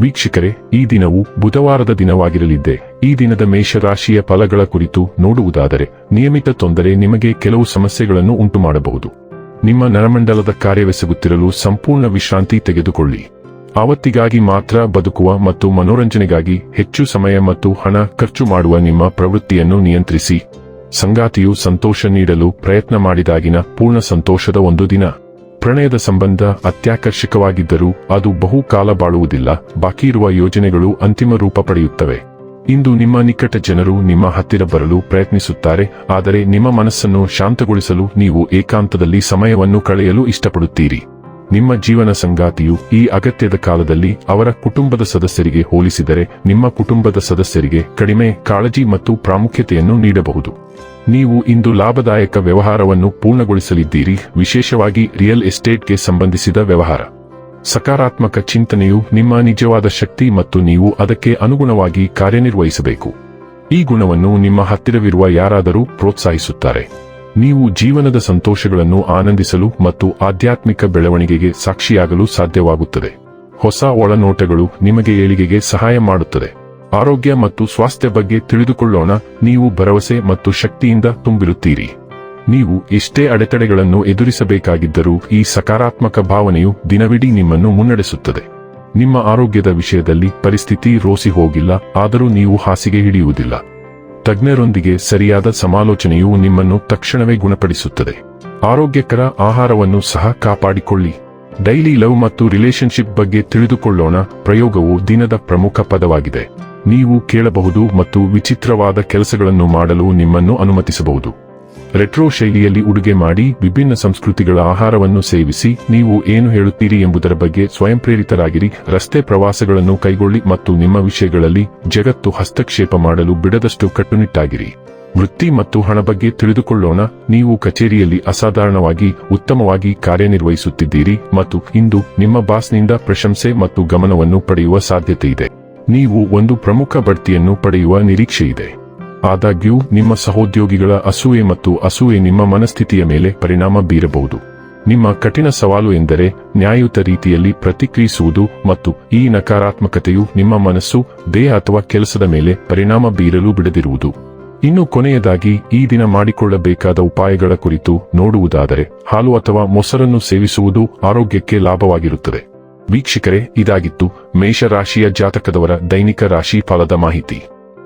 ವೀಕ್ಷಕರೇ, ಈ ದಿನವು ಬುಧವಾರದ ದಿನವಾಗಿರಲಿದ್ದೆ. ಈ ದಿನದ ಮೇಷರಾಶಿಯ ಫಲಗಳ ಕುರಿತು ನೋಡುವುದಾದರೆ, ನಿಯಮಿತ ತೊಂದರೆ ನಿಮಗೆ ಕೆಲವು ಸಮಸ್ಯೆಗಳನ್ನು ಉಂಟುಮಾಡಬಹುದು. ನಿಮ್ಮ ನರಮಂಡಲದ ಕಾರ್ಯವೆಸಗುತ್ತಿರಲು ಸಂಪೂರ್ಣ ವಿಶ್ರಾಂತಿ ತೆಗೆದುಕೊಳ್ಳಿ. ಆವತ್ತಿಗಾಗಿ ಮಾತ್ರ ಬದುಕುವ ಮತ್ತು ಮನೋರಂಜನೆಗಾಗಿ ಹೆಚ್ಚು ಸಮಯ ಮತ್ತು ಹಣ ಖರ್ಚು ಮಾಡುವ ನಿಮ್ಮ ಪ್ರವೃತ್ತಿಯನ್ನು ನಿಯಂತ್ರಿಸಿ. ಸಂಗಾತಿಯು ಸಂತೋಷ ನೀಡಲು ಪ್ರಯತ್ನ ಮಾಡಿದಾಗಿನ ಪೂರ್ಣ ಸಂತೋಷದ ಒಂದು ದಿನ. ಪ್ರಣಯದ ಸಂಬಂಧ ಅತ್ಯಾಕರ್ಷಕವಾಗಿದ್ದರೂ ಅದು ಬಹುಕಾಲ ಬಾಳುವುದಿಲ್ಲ. ಬಾಕಿ ಇರುವ ಯೋಜನೆಗಳು ಅಂತಿಮ ರೂಪ ಪಡೆಯುತ್ತವೆ. ಇಂದು ನಿಮ್ಮ ನಿಕಟ ಜನರು ನಿಮ್ಮ ಹತ್ತಿರ ಬರಲು ಪ್ರಯತ್ನಿಸುತ್ತಾರೆ, ಆದರೆ ನಿಮ್ಮ ಮನಸ್ಸನ್ನು ಶಾಂತಗೊಳಿಸಲು ನೀವು ಏಕಾಂತದಲ್ಲಿ ಸಮಯವನ್ನು ಕಳೆಯಲು ಇಷ್ಟಪಡುತ್ತೀರಿ. ನಿಮ್ಮ ಜೀವನ ಸಂಗಾತಿಯು ಈ ಅಗತ್ಯದ ಕಾಲದಲ್ಲಿ ಅವರ ಕುಟುಂಬದ ಸದಸ್ಯರಿಗೆ ಹೋಲಿಸಿದರೆ ನಿಮ್ಮ ಕುಟುಂಬದ ಸದಸ್ಯರಿಗೆ ಕಡಿಮೆ ಕಾಳಜಿ ಮತ್ತು ಪ್ರಾಮುಖ್ಯತೆಯನ್ನು ನೀಡಬಹುದು. ನೀವು ಇಂದು ಲಾಭದಾಯಕ ವ್ಯವಹಾರವನ್ನು ಪೂರ್ಣಗೊಳಿಸಲಿದ್ದೀರಿ, ವಿಶೇಷವಾಗಿ ರಿಯಲ್ ಎಸ್ಟೇಟ್ಗೆ ಸಂಬಂಧಿಸಿದ ವ್ಯವಹಾರ. ಸಕಾರಾತ್ಮಕ ಚಿಂತನೆಯು ನಿಮ್ಮ ನಿಜವಾದ ಶಕ್ತಿ ಮತ್ತು ನೀವು ಅದಕ್ಕೆ ಅನುಗುಣವಾಗಿ ಕಾರ್ಯನಿರ್ವಹಿಸಬೇಕು. ಈ ಗುಣವನ್ನು ನಿಮ್ಮ ಹತ್ತಿರವಿರುವ ಯಾರಾದರೂ ಪ್ರೋತ್ಸಾಹಿಸುತ್ತಾರೆ. ನೀವು ಜೀವನದ ಸಂತೋಷಗಳನ್ನು ಆನಂದಿಸಲು ಮತ್ತು ಆಧ್ಯಾತ್ಮಿಕ ಬೆಳವಣಿಗೆಗೆ ಸಾಕ್ಷಿಯಾಗಲು ಸಾಧ್ಯವಾಗುತ್ತದೆ. ಹೊಸ ಒಳನೋಟಗಳು ನಿಮಗೆ ಏಳಿಗೆಗೆ ಸಹಾಯ ಮಾಡುತ್ತದೆ. ಆರೋಗ್ಯ ಮತ್ತು ಸ್ವಾಸ್ಥ್ಯ ಬಗ್ಗೆ ತಿಳಿದುಕೊಳ್ಳೋಣ. ನೀವು ಭರವಸೆ ಮತ್ತು ಶಕ್ತಿಯಿಂದ ತುಂಬಿರುತ್ತೀರಿ. ನೀವು ಎಷ್ಟೇ ಅಡೆತಡೆಗಳನ್ನು ಎದುರಿಸಬೇಕಾಗಿದ್ದರೂ ಈ ಸಕಾರಾತ್ಮಕ ಭಾವನೆಯು ದಿನವಿಡೀ ನಿಮ್ಮನ್ನು ಮುನ್ನಡೆಸುತ್ತದೆ. ನಿಮ್ಮ ಆರೋಗ್ಯದ ವಿಷಯದಲ್ಲಿ ಪರಿಸ್ಥಿತಿ ರೋಸಿ ಹೋಗಿಲ್ಲ. ಆದರೂ ನೀವು ಹಾಸಿಗೆ ಹಿಡಿಯುವುದಿಲ್ಲ. ತಜ್ಞರೊಂದಿಗೆ ಸರಿಯಾದ ಸಮಾಲೋಚನೆಯು ನಿಮ್ಮನ್ನು ತಕ್ಷಣವೇ ಗುಣಪಡಿಸುತ್ತದೆ. ಆರೋಗ್ಯಕರ ಆಹಾರವನ್ನು ಸಹ ಕಾಪಾಡಿಕೊಳ್ಳಿ. ಡೈಲಿ ಲವ್ ಮತ್ತು ರಿಲೇಶನ್ಶಿಪ್ ಬಗ್ಗೆ ತಿಳಿದುಕೊಳ್ಳೋಣ. ಪ್ರಯೋಗವು ದಿನದ ಪ್ರಮುಖ ಪದವಾಗಿದೆ. ನೀವು ಕೇಳಬಹುದು ಮತ್ತು ವಿಚಿತ್ರವಾದ ಕೆಲಸಗಳನ್ನು ಮಾಡಲು ನಿಮ್ಮನ್ನು ಅನುಮತಿಸಬಹುದು. ರೆಟ್ರೋ ಶೈಲಿಯಲ್ಲಿ ಉಡುಗೆ ಮಾಡಿ ವಿಭಿನ್ನ ಸಂಸ್ಕೃತಿಗಳ ಆಹಾರವನ್ನು ಸೇವಿಸಿ ನೀವು ಏನು ಹೇಳುತ್ತೀರಿ ಎಂಬುದರ ಬಗ್ಗೆ ಸ್ವಯಂ ಪ್ರೇರಿತರಾಗಿರಿ. ರಸ್ತೆ ಪ್ರವಾಸಗಳನ್ನು ಕೈಗೊಳ್ಳಿ ಮತ್ತು ನಿಮ್ಮ ವಿಷಯಗಳಲ್ಲಿ ಜಗತ್ತು ಹಸ್ತಕ್ಷೇಪ ಮಾಡಲು ಬಿಡದಷ್ಟು ಕಟ್ಟುನಿಟ್ಟಾಗಿರಿ. ವೃತ್ತಿ ಮತ್ತು ಹಣ ಬಗ್ಗೆ ತಿಳಿದುಕೊಳ್ಳೋಣ. ನೀವು ಕಚೇರಿಯಲ್ಲಿ ಅಸಾಧಾರಣವಾಗಿ, ಉತ್ತಮವಾಗಿ ಕಾರ್ಯನಿರ್ವಹಿಸುತ್ತಿದ್ದೀರಿ ಮತ್ತು ಇಂದು ನಿಮ್ಮ ಬಾಸ್ನಿಂದ ಪ್ರಶಂಸೆ ಮತ್ತು ಗಮನವನ್ನು ಪಡೆಯುವ ಸಾಧ್ಯತೆ ಇದೆ. ನೀವು ಒಂದು ಪ್ರಮುಖ ಬಡ್ತಿಯನ್ನು ಪಡೆಯುವ ನಿರೀಕ್ಷೆಯಿದೆ. ಆದಾಗ್ಯೂ, ನಿಮ್ಮ ಸಹೋದ್ಯೋಗಿಗಳ ಅಸೂಯೆ ಮತ್ತು ಅಸೂಯೆ ನಿಮ್ಮ ಮನಸ್ಥಿತಿಯ ಮೇಲೆ ಪರಿಣಾಮ ಬೀರಬಹುದು. ನಿಮ್ಮ ಕಠಿಣ ಸವಾಲು ಎಂದರೆ, ನ್ಯಾಯಯುತ ರೀತಿಯಲ್ಲಿ ಪ್ರತಿಕ್ರಿಯಿಸುವುದು ಮತ್ತು ಈ ನಕಾರಾತ್ಮಕತೆಯು ನಿಮ್ಮ ಮನಸ್ಸು, ದೇಹ ಅಥವಾ ಕೆಲಸದ ಮೇಲೆ ಪರಿಣಾಮ ಬೀರಲು ಬಿಡದಿರುವುದು. ಇನ್ನು ಕೊನೆಯದಾಗಿ, ಈ ದಿನ ಮಾಡಿಕೊಳ್ಳಬೇಕಾದ ಉಪಾಯಗಳ ಕುರಿತು ನೋಡುವುದಾದರೆ, ಹಾಲು ಅಥವಾ ಮೊಸರನ್ನು ಸೇವಿಸುವುದು ಆರೋಗ್ಯಕ್ಕೆ ಲಾಭವಾಗಿರುತ್ತದೆ. ವೀಕ್ಷಕರೇ, ಇದಾಗಿತ್ತು ಮೇಷರಾಶಿಯ ಜಾತಕದವರ ದೈನಿಕ ರಾಶಿ ಫಲದ ಮಾಹಿತಿ.